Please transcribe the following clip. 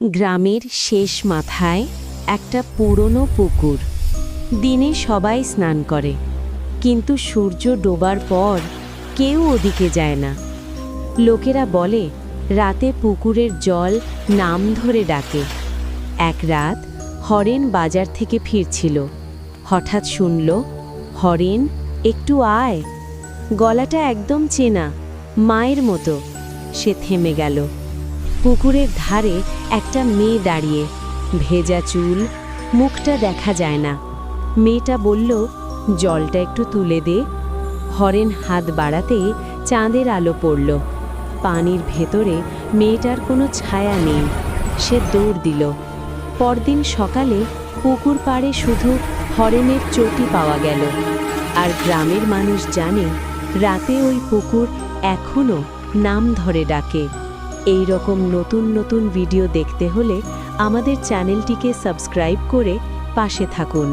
গ্রামের শেষ মাথায় একটা পুরনো পুকুর। দিনে সবাই স্নান করে, কিন্তু সূর্য ডোবার পর কেউ ওদিকে যায় না। লোকেরা বলে, রাতে পুকুরের জল নাম ধরে ডাকে। এক রাত হরেন বাজার থেকে ফিরছিল। হঠাৎ শুনল, হরেন, একটু আয়। গলাটা একদম চেনা, মায়ের মতো। সে থেমে গেল। পুকুরের ধারে একটা মেয়ে দাঁড়িয়ে। ভেজা চুল, মুখটা দেখা যায় না। মেয়েটা বলল, জলটা একটু তুলে দে। হরেন হাত বাড়াতে চাঁদের আলো পড়ল। পানির ভেতরে মেয়েটার কোনো ছায়া নেই। সে দৌড় দিল। পরদিন সকালে পুকুর পাড়ে শুধু হরেনের চটি পাওয়া গেল। আর গ্রামের মানুষ জানে, রাতে ওই পুকুর এখনও নাম ধরে ডাকে। এই রকম নতুন নতুন ভিডিও দেখতে হলে আমাদের চ্যানেলটিকে সাবস্ক্রাইব করে পাশে থাকুন।